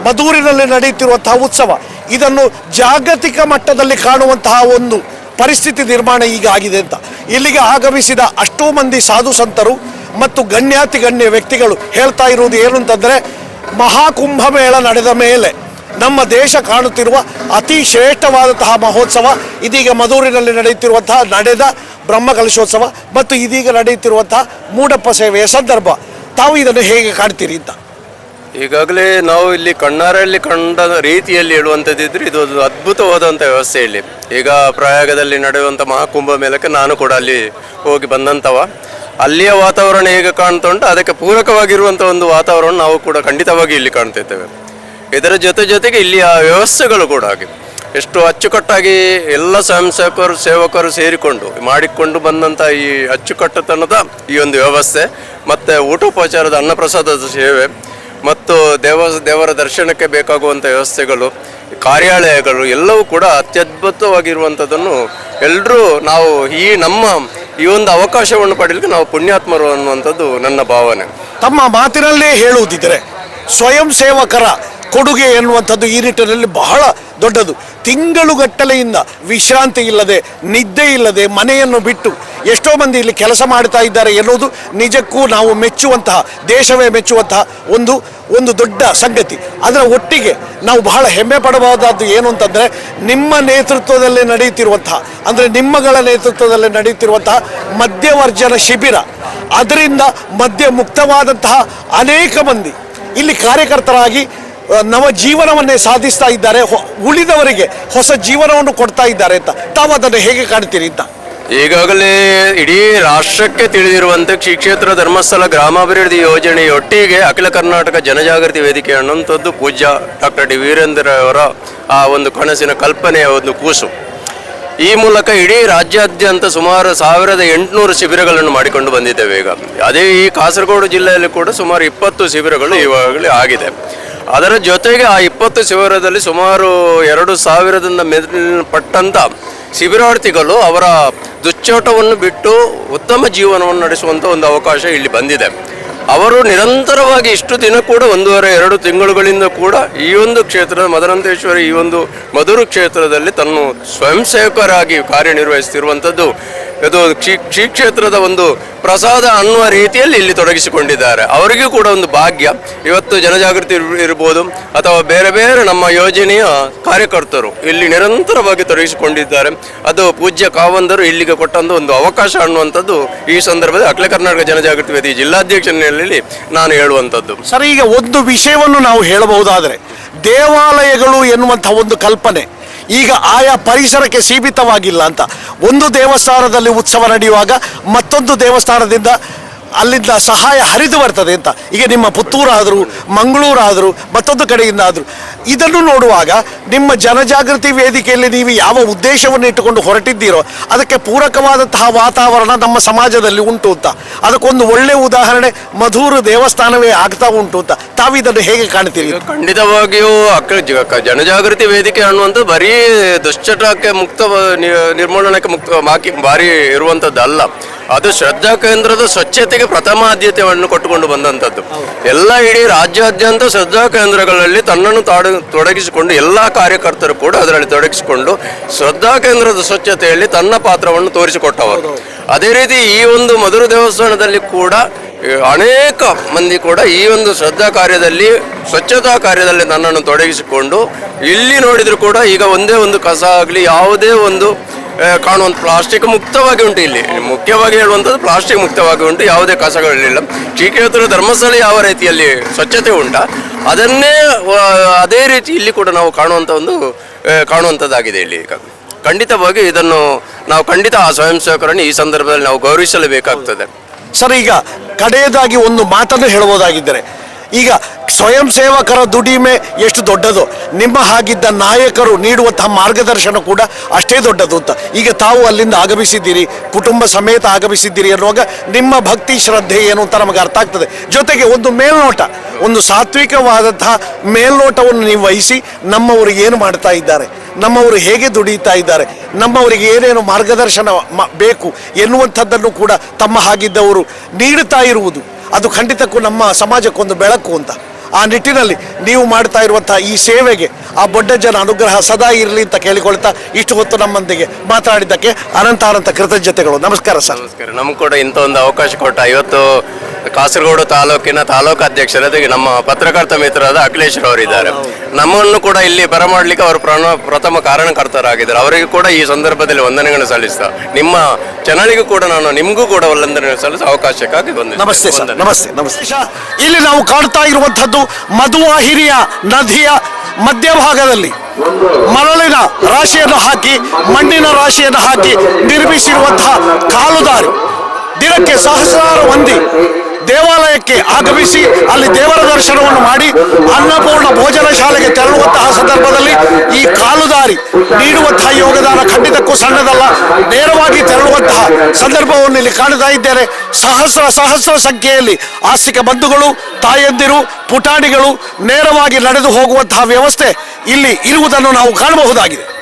ಮಧೂರಿನಲ್ಲಿ ನಡೆಯುತ್ತಿರುವಂತಹ ಉತ್ಸವ. ಇದನ್ನು ಜಾಗತಿಕ ಮಟ್ಟದಲ್ಲಿ ಕಾಣುವಂತಹ ಒಂದು ಪರಿಸ್ಥಿತಿ ನಿರ್ಮಾಣ ಈಗ ಆಗಿದೆ ಅಂತ. ಇಲ್ಲಿಗೆ ಆಗಮಿಸಿದ ಅಷ್ಟೋ ಮಂದಿ ಸಾಧು ಸಂತರು ಮತ್ತು ಗಣ್ಯಾತಿ ಗಣ್ಯ ವ್ಯಕ್ತಿಗಳು ಹೇಳ್ತಾ ಇರುವುದು ಏನು ಅಂತಂದರೆ ಮಹಾಕುಂಭಮೇಳ ನಡೆದ ಮೇಲೆ ನಮ್ಮ ದೇಶ ಕಾಣುತ್ತಿರುವ ಅತಿ ಶ್ರೇಷ್ಠವಾದಂತಹ ಮಹೋತ್ಸವ. ಇದೀಗ ಮಧೂರಿನಲ್ಲಿ ನಡೆಯುತ್ತಿರುವಂತಹ ನಡೆದ ಬ್ರಹ್ಮಕಲಶೋತ್ಸವ ಮತ್ತು ಇದೀಗ ನಡೆಯುತ್ತಿರುವಂತಹ ಮೂಡಪ್ಪ ಸೇವೆಯ ಸಂದರ್ಭ. ತಾವು ಇದನ್ನು ಹೇಗೆ ಕಾಣ್ತೀರಿ ಅಂತ? ಈಗಾಗಲೇ ನಾವು ಇಲ್ಲಿ ಕಣ್ಣಾರಲ್ಲಿ ಕಂಡ ರೀತಿಯಲ್ಲಿ ಹೇಳುವಂಥದ್ದಿದ್ರೆ ಇದು ಒಂದು ಅದ್ಭುತವಾದಂಥ ವ್ಯವಸ್ಥೆ ಇಲ್ಲಿ. ಈಗ ಪ್ರಯಾಗದಲ್ಲಿ ನಡೆಯುವಂಥ ಮಹಾಕುಂಭ ಮೇಲಕ್ಕೆ ನಾನು ಕೂಡ ಅಲ್ಲಿ ಹೋಗಿ ಬಂದಂಥವ. ಅಲ್ಲಿಯ ವಾತಾವರಣ ಹೇಗೆ ಕಾಣ್ತಾ ಅದಕ್ಕೆ ಪೂರಕವಾಗಿರುವಂಥ ಒಂದು ವಾತಾವರಣ ನಾವು ಕೂಡ ಖಂಡಿತವಾಗಿ ಇಲ್ಲಿ ಕಾಣ್ತಿದ್ದೇವೆ ಇದರ ಜೊತೆ ಜೊತೆಗೆ ಇಲ್ಲಿಯ ವ್ಯವಸ್ಥೆಗಳು ಕೂಡ ಹಾಗೆ ಎಷ್ಟು ಅಚ್ಚುಕಟ್ಟಾಗಿ ಎಲ್ಲ ಸ್ವಯಂ ಸೇವಕರು ಸೇವಕರು ಸೇರಿಕೊಂಡು ಮಾಡಿಕೊಂಡು ಬಂದಂಥ ಈ ಅಚ್ಚುಕಟ್ಟುತನದ ಈ ಒಂದು ವ್ಯವಸ್ಥೆ, ಮತ್ತು ಊಟೋಪಚಾರದ ಅನ್ನಪ್ರಸಾದದ ಸೇವೆ, ಮತ್ತು ದೇವ, ದೇವರ ದರ್ಶನಕ್ಕೆ ಬೇಕಾಗುವಂಥ ವ್ಯವಸ್ಥೆಗಳು, ಕಾರ್ಯಾಲಯಗಳು ಎಲ್ಲವೂ ಕೂಡ ಅತ್ಯದ್ಭುತವಾಗಿರುವಂಥದ್ದನ್ನು ಎಲ್ಲರೂ ನಾವು ಈ ನಮ್ಮ ಈ ಒಂದು ಅವಕಾಶವನ್ನು ಪಡೀಲಿಕ್ಕೆ ನಾವು ಪುಣ್ಯಾತ್ಮರು ಅನ್ನುವಂಥದ್ದು ನನ್ನ ಭಾವನೆ. ತಮ್ಮ ಮಾತಿನಲ್ಲೇ ಹೇಳುವುದಿದ್ದರೆ ಸ್ವಯಂ ಸೇವಕರ ಕೊಡುಗೆ ಎನ್ನುವಂಥದ್ದು ಈ ನಿಟ್ಟಿನಲ್ಲಿ ಬಹಳ ದೊಡ್ಡದು. ತಿಂಗಳುಗಟ್ಟಲೆಯಿಂದ ವಿಶ್ರಾಂತಿ ಇಲ್ಲದೆ, ನಿದ್ದೆ ಇಲ್ಲದೆ ಮನೆಯನ್ನು ಬಿಟ್ಟು ಎಷ್ಟೋ ಮಂದಿ ಇಲ್ಲಿ ಕೆಲಸ ಮಾಡ್ತಾ ಇದ್ದಾರೆ ಎನ್ನುವುದು ನಿಜಕ್ಕೂ ನಾವು ಮೆಚ್ಚುವಂತಹ, ದೇಶವೇ ಮೆಚ್ಚುವಂತಹ ಒಂದು ಒಂದು ದೊಡ್ಡ ಸಂಗತಿ. ಅದರ ಒಟ್ಟಿಗೆ ನಾವು ಬಹಳ ಹೆಮ್ಮೆ ಪಡಬಹುದಾದ್ದು ಏನು ಅಂತಂದರೆ, ನಿಮ್ಮ ನೇತೃತ್ವದಲ್ಲಿ ನಡೆಯುತ್ತಿರುವಂತಹ, ಅಂದರೆ ನಿಮ್ಮಗಳ ನೇತೃತ್ವದಲ್ಲಿ ನಡೆಯುತ್ತಿರುವಂತಹ ಮದ್ಯವರ್ಜನ ಶಿಬಿರ. ಅದರಿಂದ ಮದ್ಯ ಮುಕ್ತವಾದಂತಹ ಅನೇಕ ಮಂದಿ ಇಲ್ಲಿ ಕಾರ್ಯಕರ್ತರಾಗಿ ನವ ಜೀವನವನ್ನೇ ಸಾಧಿಸ್ತಾ ಇದ್ದಾರೆ ಉಳಿದವರಿಗೆ ಹೊಸ ಜೀವನವನ್ನು ಕೊಡ್ತಾ ಇದ್ದಾರೆ ಅಂತ. ತಾವು ಅದನ್ನು ಹೇಗೆ ಕಾಣ್ತೀರಿ ಅಂತ? ಈಗಾಗಲೇ ಇಡೀ ರಾಷ್ಟ್ರಕ್ಕೆ ತಿಳಿದಿರುವಂತೆ ಶ್ರೀ ಕ್ಷೇತ್ರ ಧರ್ಮಸ್ಥಳ ಗ್ರಾಮಾಭಿವೃದ್ಧಿ ಯೋಜನೆಯೊಟ್ಟಿಗೆ ಅಖಿಲ ಕರ್ನಾಟಕ ಜನಜಾಗೃತಿ ವೇದಿಕೆ ಅನ್ನುವಂಥದ್ದು ಪೂಜ್ಯ ಡಾಕ್ಟರ್ ಡಿ ವೀರೇಂದ್ರ ಅವರ ಆ ಒಂದು ಕನಸಿನ ಕಲ್ಪನೆಯ ಒಂದು ಕೂಸು. ಈ ಮೂಲಕ ಇಡೀ ರಾಜ್ಯಾದ್ಯಂತ ಸುಮಾರು ಸಾವಿರದ ಎಂಟುನೂರು ಶಿಬಿರಗಳನ್ನು ಮಾಡಿಕೊಂಡು ಬಂದಿದ್ದೇವೆ ಈಗ. ಅದೇ ಈ ಕಾಸರಗೋಡು ಜಿಲ್ಲೆಯಲ್ಲಿ ಕೂಡ ಸುಮಾರು ಇಪ್ಪತ್ತು ಶಿಬಿರಗಳು ಇವಾಗಲೇ ಆಗಿದೆ. ಅದರ ಜೊತೆಗೆ ಆ ಇಪ್ಪತ್ತು ಶಿಬಿರದಲ್ಲಿ ಸುಮಾರು ಎರಡು ಸಾವಿರದಿಂದ ಮೇಲ್ಪಟ್ಟಂತ ಶಿಬಿರಾರ್ಥಿಗಳು ಅವರ ದುಶ್ಚೋಟವನ್ನು ಬಿಟ್ಟು ಉತ್ತಮ ಜೀವನವನ್ನು ನಡೆಸುವಂಥ ಒಂದು ಅವಕಾಶ ಇಲ್ಲಿ ಬಂದಿದೆ. ಅವರು ನಿರಂತರವಾಗಿ ಇಷ್ಟು ದಿನ ಕೂಡ ಒಂದೂವರೆ ಎರಡು ತಿಂಗಳುಗಳಿಂದ ಕೂಡ ಈ ಒಂದು ಕ್ಷೇತ್ರದ ಮದನಂತೇಶ್ವರ ಈ ಒಂದು ಮಧುರು ಕ್ಷೇತ್ರದಲ್ಲಿ ತನ್ನ ಸ್ವಯಂ ಸೇವಕರಾಗಿ ಕಾರ್ಯನಿರ್ವಹಿಸುತ್ತಿರುವಂಥದ್ದು ಇದು ಕ್ಷಿ ಕ್ಷಿ ಕ್ಷೇತ್ರದ ಒಂದು ಪ್ರಸಾದ ಅನ್ನುವ ರೀತಿಯಲ್ಲಿ ಇಲ್ಲಿ ತೊಡಗಿಸಿಕೊಂಡಿದ್ದಾರೆ. ಅವರಿಗೂ ಕೂಡ ಒಂದು ಭಾಗ್ಯ. ಇವತ್ತು ಜನಜಾಗೃತಿ ಇರ್- ಇರ್ಬೋದು, ಅಥವಾ ಬೇರೆ ಬೇರೆ ನಮ್ಮ ಯೋಜನೆಯ ಕಾರ್ಯಕರ್ತರು ಇಲ್ಲಿ ನಿರಂತರವಾಗಿ ತೊಡಗಿಸಿಕೊಂಡಿದ್ದಾರೆ. ಅದು ಪೂಜ್ಯ ಕಾವಂದರು ಇಲ್ಲಿಗೆ ಕೊಟ್ಟಂತ ಒಂದು ಅವಕಾಶ ಅನ್ನುವಂಥದ್ದು ಈ ಸಂದರ್ಭದಲ್ಲಿ ಅಖಿಲ ಕರ್ನಾಟಕ ಜನಜಾಗೃತಿ ವೇದಿ ಜಿಲ್ಲಾಧ್ಯಕ್ಷನಲ್ಲಿ ನಾನು ಹೇಳುವಂಥದ್ದು. ಸರ್, ಈಗ ಒಂದು ವಿಷಯವನ್ನು ನಾವು ಹೇಳಬಹುದಾದರೆ, ದೇವಾಲಯಗಳು ಎನ್ನುವಂಥ ಒಂದು ಕಲ್ಪನೆ ಈಗ ಆಯಾ ಪರಿಸರಕ್ಕೆ ಸೀಮಿತವಾಗಿಲ್ಲ ಅಂತ. ಒಂದು ದೇವಸ್ಥಾನದಲ್ಲಿ ಉತ್ಸವ ನಡೆಯುವಾಗ ಮತ್ತೊಂದು ದೇವಸ್ಥಾನದಿಂದ ಅಲ್ಲಿಂದ ಸಹಾಯ ಹರಿದು ಬರ್ತದೆ ಅಂತ. ಈಗ ನಿಮ್ಮ ಪುತ್ತೂರಾದರೂ, ಮಂಗಳೂರಾದರೂ, ಮತ್ತೊಂದು ಕಡೆಯಿಂದ ಆದರೂ ಇದನ್ನು ನೋಡುವಾಗ ನಿಮ್ಮ ಜನಜಾಗೃತಿ ವೇದಿಕೆಯಲ್ಲಿ ನೀವು ಯಾವ ಉದ್ದೇಶವನ್ನು ಇಟ್ಟುಕೊಂಡು ಹೊರಟಿದ್ದೀರೋ, ಅದಕ್ಕೆ ಪೂರಕವಾದಂತಹ ವಾತಾವರಣ ನಮ್ಮ ಸಮಾಜದಲ್ಲಿ ಉಂಟು ಅಂತ. ಅದಕ್ಕೊಂದು ಒಳ್ಳೆಯ ಉದಾಹರಣೆ, ಮಧುರ ದೇವಸ್ಥಾನವೇ ಆಗ್ತಾ ಉಂಟು ಅಂತ. ತಾವಿದನ್ನು ಹೇಗೆ ಕಾಣ್ತೀರಿ? ಖಂಡಿತವಾಗಿಯೂ ಜನಜಾಗೃತಿ ವೇದಿಕೆ ಅನ್ನುವಂಥ ಬರೀ ದುಶ್ಚಟಕ್ಕೆ ಮುಕ್ತ ನಿರ್ಮೂಲನಕ್ಕೆ ಮುಕ್ತ, ಬಾಕಿ ಬಾರಿ ಇರುವಂಥದ್ದಲ್ಲ. ಅದು ಶ್ರದ್ಧಾ ಕೇಂದ್ರದ ಸ್ವಚ್ಛತೆಗೆ ಪ್ರಥಮ ಆದ್ಯತೆಯನ್ನು ಕೊಟ್ಟುಕೊಂಡು ಬಂದಂಥದ್ದು. ಎಲ್ಲ ಇಡೀ ರಾಜ್ಯಾದ್ಯಂತ ಶ್ರದ್ಧಾ ಕೇಂದ್ರಗಳಲ್ಲಿ ತನ್ನನ್ನು ತಾಡು ತೊಡಗಿಸಿಕೊಂಡು ಎಲ್ಲ ಕಾರ್ಯಕರ್ತರು ಕೂಡ ಅದರಲ್ಲಿ ತೊಡಗಿಸಿಕೊಂಡು ಶ್ರದ್ಧಾ ಕೇಂದ್ರದ ಸ್ವಚ್ಛತೆಯಲ್ಲಿ ತನ್ನ ಪಾತ್ರವನ್ನು ತೋರಿಸಿಕೊಟ್ಟವರು. ಅದೇ ರೀತಿ ಈ ಒಂದು ಮಧುರ ದೇವಸ್ಥಾನದಲ್ಲಿ ಕೂಡ ಅನೇಕ ಮಂದಿ ಕೂಡ ಈ ಒಂದು ಶ್ರದ್ಧಾ ಕಾರ್ಯದಲ್ಲಿ, ಸ್ವಚ್ಛತಾ ಕಾರ್ಯದಲ್ಲಿ ನನ್ನನ್ನು ತೊಡಗಿಸಿಕೊಂಡು, ಇಲ್ಲಿ ನೋಡಿದ್ರು ಕೂಡ ಈಗ ಒಂದೇ ಒಂದು ಕಸ ಆಗಲಿ, ಯಾವುದೇ ಒಂದು ಕಾಣುವಂಥ ಪ್ಲಾಸ್ಟಿಕ್ ಮುಕ್ತವಾಗಿ ಉಂಟು ಇಲ್ಲಿ. ಮುಖ್ಯವಾಗಿ ಹೇಳುವಂಥದ್ದು ಪ್ಲಾಸ್ಟಿಕ್ ಮುಕ್ತವಾಗಿ ಉಂಟು, ಯಾವುದೇ ಕಸಗಳಿಲ್ಲ. ಶ್ರೀಕ್ಷೇತ್ರ ಧರ್ಮಸ್ಥಳ ಯಾವ ರೀತಿಯಲ್ಲಿ ಸ್ವಚ್ಛತೆ ಉಂಟ, ಅದನ್ನೇ ಅದೇ ರೀತಿ ಇಲ್ಲಿ ಕೂಡ ನಾವು ಕಾಣುವಂಥ ಒಂದು ಕಾಣುವಂಥದ್ದಾಗಿದೆ ಇಲ್ಲಿ. ಈಗ ಖಂಡಿತವಾಗಿ ಇದನ್ನು ನಾವು ಖಂಡಿತ ಆ ಸ್ವಯಂ ಸೇವಕರನ್ನು ಈ ಸಂದರ್ಭದಲ್ಲಿ ನಾವು ಗೌರವಿಸಲೇಬೇಕಾಗ್ತದೆ. ಸರ್, ಈಗ ಕಡೆಯದಾಗಿ ಒಂದು ಮಾತನ್ನು ಹೇಳಬಹುದಾಗಿದ್ದರೆ ಈಗ ಸ್ವಯಂ ಸೇವಕರ ದುಡಿಮೆ ಎಷ್ಟು ದೊಡ್ಡದು? ನಿಮ್ಮ ಹಾಗಿದ್ದ ನಾಯಕರು ನೀಡುವಂತಹ ಮಾರ್ಗದರ್ಶನ ಕೂಡ ಅಷ್ಟೇ ದೊಡ್ಡದು ಅಂತ. ಈಗ ತಾವು ಅಲ್ಲಿಂದ ಆಗಮಿಸಿದ್ದೀರಿ, ಕುಟುಂಬ ಸಮೇತ ಆಗಮಿಸಿದ್ದೀರಿ ಅನ್ನುವಾಗ ನಿಮ್ಮ ಭಕ್ತಿ ಶ್ರದ್ಧೆ ಏನು ಅಂತ ನಮಗೆ ಅರ್ಥ ಆಗ್ತದೆ. ಜೊತೆಗೆ ಒಂದು ಮೇಲ್ನೋಟ, ಒಂದು ಸಾತ್ವಿಕವಾದಂತಹ ಮೇಲ್ನೋಟವನ್ನು ನೀವು ವಹಿಸಿ ನಮ್ಮವರು ಏನು ಮಾಡ್ತಾ ಇದ್ದಾರೆ, ನಮ್ಮವರು ಹೇಗೆ ದುಡಿಯುತ್ತಾ ಇದ್ದಾರೆ, ನಮ್ಮವರಿಗೆ ಏನೇನು ಮಾರ್ಗದರ್ಶನ ಬೇಕು ಎನ್ನುವಂಥದ್ದನ್ನು ಕೂಡ ತಮ್ಮ ಹಾಗಿದ್ದವರು ನೀಡುತ್ತಾ ಇರುವುದು. ಅದು ಖಂಡಿತಕ್ಕೂ ನಮ್ಮ ಸಮಾಜಕ್ಕೊಂದು ಬೆಳಕು ಅಂತ. ಆ ನಿಟ್ಟಿನಲ್ಲಿ ನೀವು ಮಾಡ್ತಾ ಇರುವಂತಹ ಈ ಸೇವೆಗೆ ಆ ಬೊಡ್ಡ ಜನ ಅನುಗ್ರಹ ಸದಾ ಇರಲಿ ಅಂತ ಕೇಳಿಕೊಳ್ತಾ ಇಷ್ಟು ಹೊತ್ತು ನಮ್ಮೊಂದಿಗೆ ಮಾತಾಡಿದ್ದಕ್ಕೆ ಅನಂತ ಅನಂತ ಕೃತಜ್ಞತೆಗಳು. ನಮಸ್ಕಾರ ಸರ್. ನಮಸ್ಕಾರ. ನಮ್ಗೆ ಕೂಡ ಇಂಥ ಒಂದು ಅವಕಾಶ ಕೊಟ್ಟ. ಇವತ್ತು ಕಾಸರಗೋಡು ತಾಲೂಕಿನ ತಾಲೂಕು ಅಧ್ಯಕ್ಷರಾದ ನಮ್ಮ ಪತ್ರಕರ್ತ ಮಿತ್ರರಾದ ಅಖಿಲೇಶ್ ಅವರಿದ್ದಾರೆ. ನಮ್ಮನ್ನು ಕೂಡ ಇಲ್ಲಿ ಬರಮಾಡಲಿಕ್ಕೆ ಅವರು ಪ್ರಣ ಪ್ರಥಮ ಕಾರಣಕರ್ತರಾಗಿದ್ದಾರೆ. ಅವರಿಗೆ ಕೂಡ ಈ ಸಂದರ್ಭದಲ್ಲಿ ವಂದನೆಗಳನ್ನು ಸಲ್ಲಿಸ್ತಾ ನಿಮ್ಮ ಚನಲಿಗೂ ಕೂಡ ನಾನು ನಿಮಗೂ ಕೂಡ ವಂದನೆ ಸಲ್ಲಿಸಿ ಅವಕಾಶಕ್ಕಾಗಿ ಬಂದ ನಮಸ್ತೆ ಸರ್. ನಮಸ್ತೆ ನಮಸ್ತೆ. ಇಲ್ಲಿ ನಾವು ಕಾಣ್ತಾ ಇರುವಂತದ್ದು ಮಧುವಾಹಿರಿಯ ನದಿಯ ಮಧ್ಯಭಾಗದಲ್ಲಿ ಮರಳಿನ ರಾಶಿಯನ್ನು ಹಾಕಿ ಮಣ್ಣಿನ ರಾಶಿಯನ್ನು ಹಾಕಿ ನಿರ್ಮಿಸಿರುವಂತಹ ಕಾಲುದಾರಿ ದಿನಕ್ಕೆ ಸಹಸ್ರಾರು ಮಂದಿ ದೇವಾಲಯಕ್ಕೆ ಆಗಮಿಸಿ ಅಲ್ಲಿ ದೇವರ ದರ್ಶನವನ್ನು ಮಾಡಿ ಅನ್ನಪೂರ್ಣ ಭೋಜನ ಶಾಲೆಗೆ ತೆರಳುವಂತಹ ಸಂದರ್ಭದಲ್ಲಿ ಈ ಕಾಲುದಾರಿ ನೀಡುವಂತಹ ಯೋಗದಾನ ಖಂಡಿತಕ್ಕೂ ಸಣ್ಣದಲ್ಲ, ನೇರವಾಗಿ ತೆರಳುವಂತಹ ಸಂದರ್ಭವನ್ನು ಇಲ್ಲಿ ಕಾಣುತ್ತಾ ಇದ್ದೇನೆ. ಸಹಸ್ರ ಸಹಸ್ರ ಸಂಖ್ಯೆಯಲ್ಲಿ ಆಸ್ತಿಕ ಬಂಧುಗಳು, ತಾಯಂದಿರು, ಪುಟಾಣಿಗಳು ನೇರವಾಗಿ ನಡೆದು ಹೋಗುವಂತಹ ವ್ಯವಸ್ಥೆ ಇಲ್ಲಿ ಇರುವುದನ್ನು ನಾವು ಕಾಣಬಹುದಾಗಿದೆ.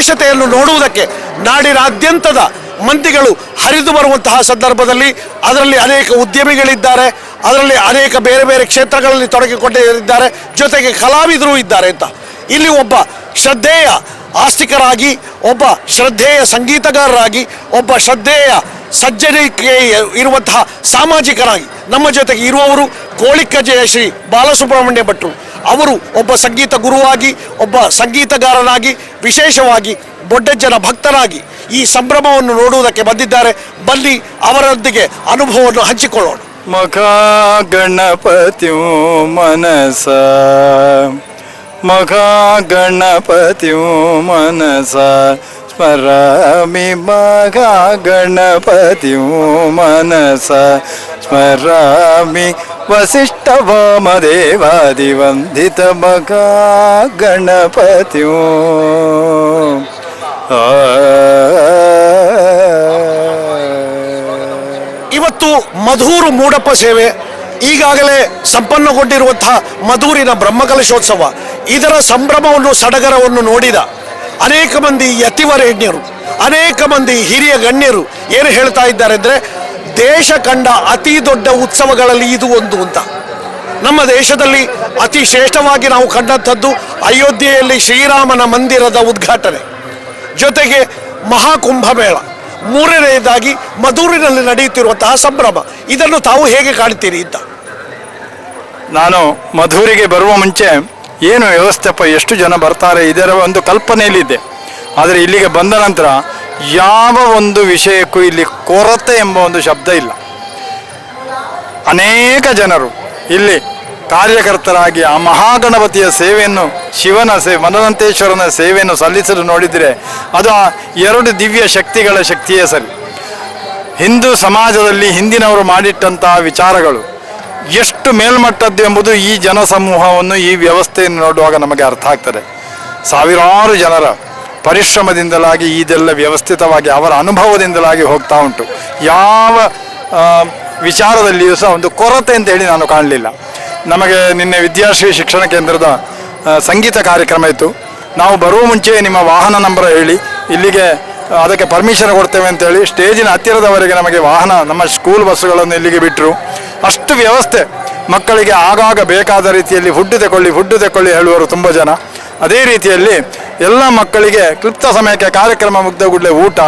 ವಿಶೇಷತೆಯನ್ನು ನೋಡುವುದಕ್ಕೆ ನಾಡಿನಾದ್ಯಂತದ ಮಂದಿಗಳು ಹರಿದು ಬರುವಂತಹ ಸಂದರ್ಭದಲ್ಲಿ ಅದರಲ್ಲಿ ಅನೇಕ ಉದ್ಯಮಿಗಳಿದ್ದಾರೆ, ಅದರಲ್ಲಿ ಅನೇಕ ಬೇರೆ ಬೇರೆ ಕ್ಷೇತ್ರಗಳಲ್ಲಿ ತೊಡಗಿಕೊಂಡಿದ್ದಾರೆ, ಜೊತೆಗೆ ಕಲಾವಿದರು ಇದ್ದಾರೆ ಅಂತ. ಇಲ್ಲಿ ಒಬ್ಬ ಶ್ರದ್ಧೇಯ ಆಸ್ತಿಕರಾಗಿ, ಒಬ್ಬ ಶ್ರದ್ಧೇಯ ಸಂಗೀತಗಾರರಾಗಿ, ಒಬ್ಬ ಶ್ರದ್ಧೇಯ ಸಜ್ಜನಿಕೆ ಇರುವಂತಹ ಸಾಮಾಜಿಕರಾಗಿ ನಮ್ಮ ಜೊತೆಗೆ ಇರುವವರು ಕೋಳಿಕ್ಕಜೆಯ ಶ್ರೀ ಬಾಲಸುಬ್ರಹ್ಮಣ್ಯ ಭಟ್ರು. ಅವರು ಒಬ್ಬ ಸಂಗೀತ ಗುರುವಾಗಿ, ಒಬ್ಬ ಸಂಗೀತಗಾರನಾಗಿ, ವಿಶೇಷವಾಗಿ ಬೊಡ್ಡಜ್ಜನ ಭಕ್ತರಾಗಿ ಈ ಸಂಭ್ರಮವನ್ನು ನೋಡುವುದಕ್ಕೆ ಬಂದಿದ್ದಾರೆ. ಬನ್ನಿ, ಅವರೊಂದಿಗೆ ಅನುಭವವನ್ನು ಹಂಚಿಕೊಳ್ಳೋಣ. ಮಖ ಗಣಪತಿಯು ಮನಸ ಮಖ ಗಣಪತಿಯು ಮನಸ, ಸ್ಮರಾಮಿ ಮಖ ಗಣಪತಿಯು ಮನಸ, ಸ್ಮರಾಮಿ ವಸಿಷ್ಠ ವಾಮದೇವಾದಿ ವಂದಿತ ಮಖ ಗಣಪತಿಯು ಇವತ್ತು ಮಧೂರು ಮೂಡಪ್ಪ ಸೇವೆ, ಈಗಾಗಲೇ ಸಂಪನ್ನಗೊಂಡಿರುವಂತಹ ಮಧೂರಿನ ಬ್ರಹ್ಮಕಲಶೋತ್ಸವ, ಇದರ ಸಂಭ್ರಮವನ್ನು, ಸಡಗರವನ್ನು ನೋಡಿದ ಅನೇಕ ಮಂದಿ ಯತಿವರೇಣ್ಯರು, ಅನೇಕ ಮಂದಿ ಹಿರಿಯ ಗಣ್ಯರು ಏನು ಹೇಳ್ತಾ ಇದ್ದಾರೆ ಅಂದ್ರೆ ದೇಶ ಕಂಡ ಅತಿ ದೊಡ್ಡ ಉತ್ಸವಗಳಲ್ಲಿ ಇದು ಒಂದು ಅಂತ. ನಮ್ಮ ದೇಶದಲ್ಲಿ ಅತಿ ಶ್ರೇಷ್ಠವಾಗಿ ನಾವು ಕಂಡಂಥದ್ದು ಅಯೋಧ್ಯೆಯಲ್ಲಿ ಶ್ರೀರಾಮನ ಮಂದಿರದ ಉದ್ಘಾಟನೆ. ಜೊತೆಗೆ ಮಹಾಕುಂಭಮೇಳ ಮೂರನೆಯದಾಗಿ ಮಧೂರಿನಲ್ಲಿ ನಡೆಯುತ್ತಿರುವಂತಹ ಸಂಭ್ರಮ ಇದನ್ನು ತಾವು ಹೇಗೆ ಕಾಣ್ತೀರಿ ಅಂತ? ನಾನು ಮಧುರಿಗೆ ಬರುವ ಮುಂಚೆ ಏನು ವ್ಯವಸ್ಥೆಪ್ಪ ಎಷ್ಟು ಜನ ಬರ್ತಾರೆ ಇದರ ಒಂದು ಕಲ್ಪನೆಯಲ್ಲಿದ್ದೆ. ಆದರೆ ಇಲ್ಲಿಗೆ ಬಂದ ನಂತರ ಯಾವ ಒಂದು ವಿಷಯಕ್ಕೂ ಇಲ್ಲಿ ಕೊರತೆ ಎಂಬ ಒಂದು ಶಬ್ದ ಇಲ್ಲ. ಅನೇಕ ಜನರು ಇಲ್ಲಿ ಕಾರ್ಯಕರ್ತರಾಗಿ ಆ ಮಹಾಗಣಪತಿಯ ಸೇವೆಯನ್ನು, ಶಿವನ ಸೇ ಮನದಂತೇಶ್ವರನ ಸೇವೆಯನ್ನು ಸಲ್ಲಿಸಲು ನೋಡಿದರೆ ಅದು ಎರಡು ದಿವ್ಯ ಶಕ್ತಿಗಳ ಶಕ್ತಿಯೇ ಸರಿ. ಹಿಂದೂ ಸಮಾಜದಲ್ಲಿ ಹಿಂದಿನವರು ಮಾಡಿಟ್ಟಂತಹ ವಿಚಾರಗಳು ಎಷ್ಟು ಮೇಲ್ಮಟ್ಟದ್ದು ಎಂಬುದು ಈ ಜನಸಮೂಹವನ್ನು, ಈ ವ್ಯವಸ್ಥೆಯನ್ನು ನೋಡುವಾಗ ನಮಗೆ ಅರ್ಥ ಆಗ್ತದೆ. ಸಾವಿರಾರು ಜನರ ಪರಿಶ್ರಮದಿಂದಲಾಗಿ ಇದೆಲ್ಲ ವ್ಯವಸ್ಥಿತವಾಗಿ ಅವರ ಅನುಭವದಿಂದಲಾಗಿ ಹೋಗ್ತಾ ಉಂಟು. ಯಾವ ವಿಚಾರದಲ್ಲಿಯೂ ಸಹ ಒಂದು ಕೊರತೆ ಅಂತ ಹೇಳಿ ನಾನು ಕಾಣಲಿಲ್ಲ. ನಮಗೆ ನಿನ್ನೆ ವಿದ್ಯಾಶ್ರೀ ಶಿಕ್ಷಣ ಕೇಂದ್ರದ ಸಂಗೀತ ಕಾರ್ಯಕ್ರಮ ಇತ್ತು. ನಾವು ಬರುವ ಮುಂಚೆ ನಿಮ್ಮ ವಾಹನ ನಂಬರ್ ಹೇಳಿ, ಇಲ್ಲಿಗೆ ಅದಕ್ಕೆ ಪರ್ಮಿಷನ್ ಕೊಡ್ತೇವೆ ಅಂತೇಳಿ ಸ್ಟೇಜಿನ ಹತ್ತಿರದವರೆಗೆ ನಮಗೆ ವಾಹನ, ನಮ್ಮ ಸ್ಕೂಲ್ ಬಸ್ಸುಗಳನ್ನು ಇಲ್ಲಿಗೆ ಬಿಟ್ಟರು ಅಷ್ಟು ವ್ಯವಸ್ಥೆ ಮಕ್ಕಳಿಗೆ ಆಗಾಗ ಬೇಕಾದ ರೀತಿಯಲ್ಲಿ ಫುಡ್ ತಗೊಳ್ಳಿ ಫುಡ್ ತಗೊಳ್ಳಿ ಹೇಳುವರು ತುಂಬ ಜನ. ಅದೇ ರೀತಿಯಲ್ಲಿ ಎಲ್ಲ ಮಕ್ಕಳಿಗೆ ಕ್ಲಿಪ್ತ ಸಮಯಕ್ಕೆ ಕಾರ್ಯಕ್ರಮ ಮುಗ್ದ ಕೂಡಲೇ ಊಟ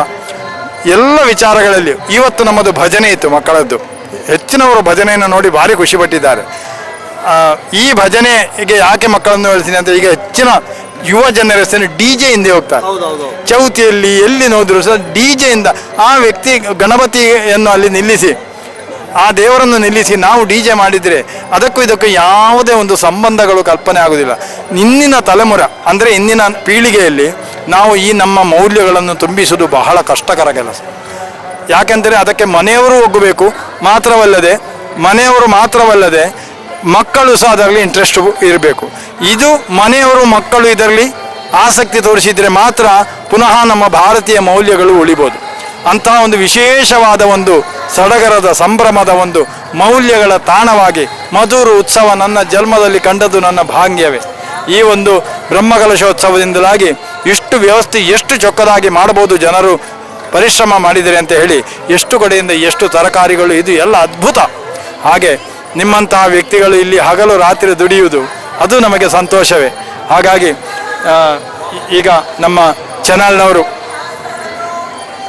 ಎಲ್ಲ ವಿಚಾರಗಳಲ್ಲಿ ಇವತ್ತು ನಮ್ಮದು ಭಜನೆ ಇತ್ತು ಮಕ್ಕಳದ್ದು. ಹೆಚ್ಚಿನವರು ಭಜನೆಯನ್ನು ನೋಡಿ ಭಾರಿ ಖುಷಿಪಟ್ಟಿದ್ದಾರೆ ಈ ಭಜನೆಗೆ ಯಾಕೆ ಮಕ್ಕಳನ್ನು ಹೇಳ್ತೀನಿ ಅಂತ ಈಗ ಹೆಚ್ಚಿನ ಯುವ ಜನರೇಷನ್ ಡಿ ಜೆ ಹಿಂದೆ ಹೋಗ್ತಾರೆ. ಚೌತಿಯಲ್ಲಿ ಎಲ್ಲಿ ನೋಡಿದ್ರು ಸಹ ಡಿ ಜೆಯಿಂದ ಆ ವ್ಯಕ್ತಿ ಗಣಪತಿಯನ್ನು ಅಲ್ಲಿ ನಿಲ್ಲಿಸಿ ಆ ದೇವರನ್ನು ನಿಲ್ಲಿಸಿ ನಾವು ಡಿ ಜೆ ಮಾಡಿದರೆ ಅದಕ್ಕೂ ಇದಕ್ಕೂ ಯಾವುದೇ ಒಂದು ಸಂಬಂಧಗಳು ಕಲ್ಪನೆ ಆಗುವುದಿಲ್ಲ ಇಂದಿನ ತಲೆಮುರ, ಅಂದರೆ ಇಂದಿನ ಪೀಳಿಗೆಯಲ್ಲಿ ನಾವು ಈ ನಮ್ಮ ಮೌಲ್ಯಗಳನ್ನು ತುಂಬಿಸುವುದು ಬಹಳ ಕಷ್ಟಕರ ಕೆಲಸ. ಯಾಕೆಂದರೆ ಅದಕ್ಕೆ ಮನೆಯವರು ಒಗ್ಗಬೇಕು, ಮಾತ್ರವಲ್ಲದೆ ಮನೆಯವರು ಮಾತ್ರವಲ್ಲದೆ ಮಕ್ಕಳು ಸಹ ಅದರಲ್ಲಿ ಇಂಟ್ರೆಸ್ಟ್ ಇರಬೇಕು. ಇದು ಮನೆಯವರು ಮಕ್ಕಳು ಇದರಲ್ಲಿ ಆಸಕ್ತಿ ತೋರಿಸಿದರೆ ಮಾತ್ರ ಪುನಃ ನಮ್ಮ ಭಾರತೀಯ ಮೌಲ್ಯಗಳು ಉಳಿಬೋದು. ಅಂತಹ ಒಂದು ವಿಶೇಷವಾದ ಒಂದು ಸಡಗರದ ಸಂಭ್ರಮದ ಒಂದು ಮೌಲ್ಯಗಳ ತಾಣವಾಗಿ ಮಧುರು ಉತ್ಸವ ನನ್ನ ಜನ್ಮದಲ್ಲಿ ಕಂಡದ್ದು ನನ್ನ ಭಾಗ್ಯವೇ. ಈ ಒಂದು ಬ್ರಹ್ಮಕಲಶೋತ್ಸವದಿಂದಲಾಗಿ ಇಷ್ಟು ವ್ಯವಸ್ಥೆ ಎಷ್ಟು ಚೊಕ್ಕದಾಗಿ ಮಾಡಬಹುದು ಜನರು ಪರಿಶ್ರಮ ಮಾಡಿದರೆ ಅಂತ ಹೇಳಿ ಎಷ್ಟು ಕಡೆಯಿಂದ ಎಷ್ಟು ತರಕಾರಿಗಳು ಇದು ಎಲ್ಲ ಅದ್ಭುತ. ಹಾಗೆ ನಿಮ್ಮಂತಹ ವ್ಯಕ್ತಿಗಳು ಇಲ್ಲಿ ಹಗಲು ರಾತ್ರಿ ದುಡಿಯುವುದು ಅದು ನಮಗೆ ಸಂತೋಷವೇ. ಹಾಗಾಗಿ ಈಗ ನಮ್ಮ ಚಾನಲ್ನವರು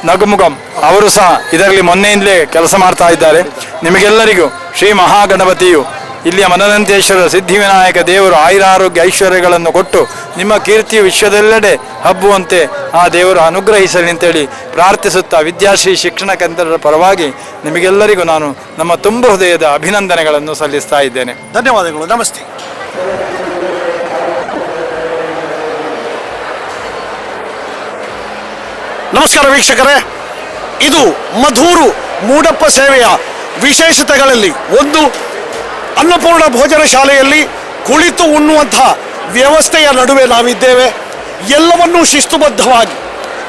ನಗುಮುಗಂ. ಅವರು ಸಹ ಇದರಲ್ಲಿ ಮೊನ್ನೆಯಿಂದಲೇ ಕೆಲಸ ಮಾಡ್ತಾ ಇದ್ದಾರೆ. ನಿಮಗೆಲ್ಲರಿಗೂ ಶ್ರೀ ಮಹಾಗಣಪತಿಯು ಇಲ್ಲಿಯ ಮನದಂತೇಶ್ವರ ಸಿದ್ಧಿವಿನಾಯಕ ದೇವರು ಆಯುರಾರೋಗ್ಯ ಐಶ್ವರ್ಯಗಳನ್ನು ಕೊಟ್ಟು ನಿಮ್ಮ ಕೀರ್ತಿಯು ವಿಶ್ವದೆಲ್ಲೆಡೆ ಹಬ್ಬುವಂತೆ ಆ ದೇವರು ಅನುಗ್ರಹಿಸಲಿ ಅಂತೇಳಿ ಪ್ರಾರ್ಥಿಸುತ್ತಾ ವಿದ್ಯಾಶ್ರೀ ಶಿಕ್ಷಣ ಕೇಂದ್ರದ ಪರವಾಗಿ ನಿಮಗೆಲ್ಲರಿಗೂ ನಾನು ನಮ್ಮ ತುಂಬ ಹೃದಯದ ಅಭಿನಂದನೆಗಳನ್ನು ಸಲ್ಲಿಸ್ತಾ ಇದ್ದೇನೆ. ಧನ್ಯವಾದಗಳು. ನಮಸ್ತೆ. ನಮಸ್ಕಾರ ವೀಕ್ಷಕರೇ. ಇದು ಮಧೂರು ಮೂಡಪ್ಪ ಸೇವೆಯ ವಿಶೇಷತೆಗಳಲ್ಲಿ ಒಂದು. ಅನ್ನಪೂರ್ಣ ಭೋಜನ ಶಾಲೆಯಲ್ಲಿ ಕುಳಿತು ಉಣ್ಣುವಂತಹ ವ್ಯವಸ್ಥೆಯ ನಡುವೆ ನಾವಿದ್ದೇವೆ. ಎಲ್ಲವನ್ನೂ ಶಿಸ್ತುಬದ್ಧವಾಗಿ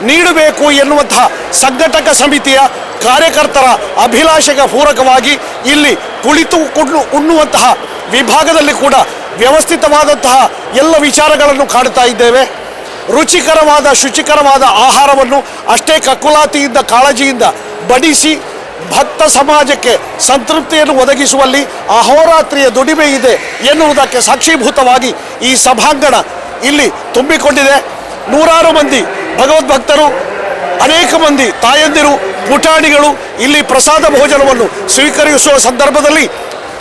ನೀಡಬೇಕು ಎನ್ನುವಂತಹ ಸಂಘಟಕ ಸಮಿತಿಯ ಕಾರ್ಯಕರ್ತರ ಅಭಿಲಾಷೆಗೆ ಪೂರಕವಾಗಿ ಇಲ್ಲಿ ಕುಳಿತು ಕುಣ್ಣು ಉಣ್ಣುವಂತಹ ವಿಭಾಗದಲ್ಲಿ ಕೂಡ ವ್ಯವಸ್ಥಿತವಾದಂತಹ ಎಲ್ಲ ವಿಚಾರಗಳನ್ನು ಕಾಣ್ತಾ ಇದ್ದೇವೆ. ರುಚಿಕರವಾದ, ಶುಚಿಕರವಾದ ಆಹಾರವನ್ನು ಅಷ್ಟೇ ಕಕುಲಾತಿಯಿಂದ ಕಾಳಜಿಯಿಂದ ಬಡಿಸಿ ಭಕ್ತ ಸಮಾಜಕ್ಕೆ ಸಂತೃಪ್ತಿಯನ್ನು ಒದಗಿಸುವಲ್ಲಿ ಅಹೋರಾತ್ರಿಯ ದುಡಿಮೆ ಇದೆ ಎನ್ನುವುದಕ್ಕೆ ಸಾಕ್ಷೀಭೂತವಾಗಿ ಈ ಸಭಾಂಗಣ ಇಲ್ಲಿ ತುಂಬಿಕೊಂಡಿದೆ. ನೂರಾರು ಮಂದಿ ಭಗವದ್ಭಕ್ತರು, ಅನೇಕ ಮಂದಿ ತಾಯಂದಿರು, ಪುಟಾಣಿಗಳು ಇಲ್ಲಿ ಪ್ರಸಾದ ಭೋಜನವನ್ನು ಸ್ವೀಕರಿಸುವ ಸಂದರ್ಭದಲ್ಲಿ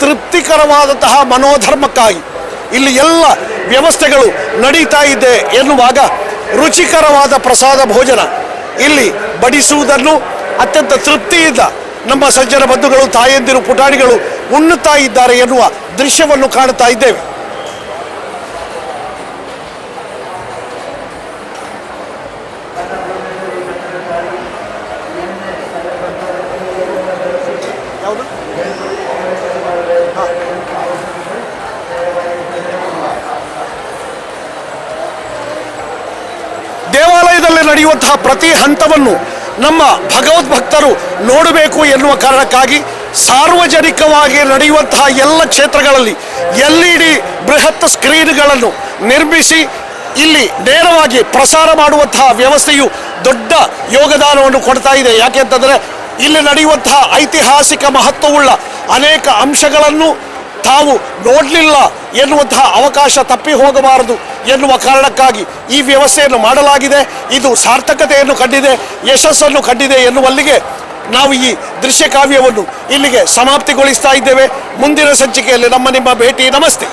ತೃಪ್ತಿಕರವಾದಂತಹ ಮನೋಧರ್ಮಕ್ಕಾಗಿ ಇಲ್ಲಿ ಎಲ್ಲ ವ್ಯವಸ್ಥೆಗಳು ನಡೀತಾ ಇದೆ ಎನ್ನುವಾಗ ರುಚಿಕರವಾದ ಪ್ರಸಾದ ಭೋಜನ. ಇಲ್ಲಿ ಬಡಿಸುವುದನ್ನು ಅತ್ಯಂತ ತೃಪ್ತಿಯಿಂದ ನಮ್ಮ ಸಜ್ಜನ ಬಂಧುಗಳು, ತಾಯಂದಿರು, ಪುಟಾಣಿಗಳು ಉಣ್ಣುತ್ತಾ ಇದ್ದಾರೆ ಎನ್ನುವ ದೃಶ್ಯವನ್ನು ಕಾಣುತ್ತಾ ಇದ್ದೇವೆ. ನಡೆಯುವಂತಹ ಪ್ರತಿ ಹಂತವನ್ನು ನಮ್ಮ ಭಗವದ್ಭಕ್ತರು ನೋಡಬೇಕು ಎನ್ನುವ ಕಾರಣಕ್ಕಾಗಿ ಸಾರ್ವಜನಿಕವಾಗಿ ನಡೆಯುವಂತಹ ಎಲ್ಲ ಕ್ಷೇತ್ರಗಳಲ್ಲಿ ಎಲ್ ಇ ಡಿ ಬೃಹತ್ ಸ್ಕ್ರೀನ್ಗಳನ್ನು ನಿರ್ಮಿಸಿ ಇಲ್ಲಿ ನೇರವಾಗಿ ಪ್ರಸಾರ ಮಾಡುವಂತಹ ವ್ಯವಸ್ಥೆಯು ದೊಡ್ಡ ಯೋಗದಾನವನ್ನು ಕೊಡ್ತಾ ಇದೆ. ಯಾಕೆ ಅಂತಂದರೆ ಇಲ್ಲಿ ನಡೆಯುವಂತಹ ಐತಿಹಾಸಿಕ ಮಹತ್ವವುಳ್ಳ ಅನೇಕ ಅಂಶಗಳನ್ನು ತಾವು ನೋಡಲಿಲ್ಲ ಎನ್ನುವಂತಹ ಅವಕಾಶ ತಪ್ಪಿ ಹೋಗಬಾರದು ಎನ್ನುವ ಕಾರಣಕ್ಕಾಗಿ ಈ ವ್ಯವಸ್ಥೆಯನ್ನು ಮಾಡಲಾಗಿದೆ. ಇದು ಸಾರ್ಥಕತೆಯನ್ನು ಕಂಡಿದೆ, ಯಶಸ್ಸನ್ನು ಕಂಡಿದೆ ಎನ್ನುವಲ್ಲಿಗೆ ನಾವು ಈ ದೃಶ್ಯ ಕಾವ್ಯವನ್ನು ಇಲ್ಲಿಗೆ ಸಮಾಪ್ತಿಗೊಳಿಸ್ತಾ ಇದ್ದೇವೆ. ಮುಂದಿನ ಸಂಚಿಕೆಯಲ್ಲಿ ನಮ್ಮ ನಿಮ್ಮ ಭೇಟಿ. ನಮಸ್ತೆ.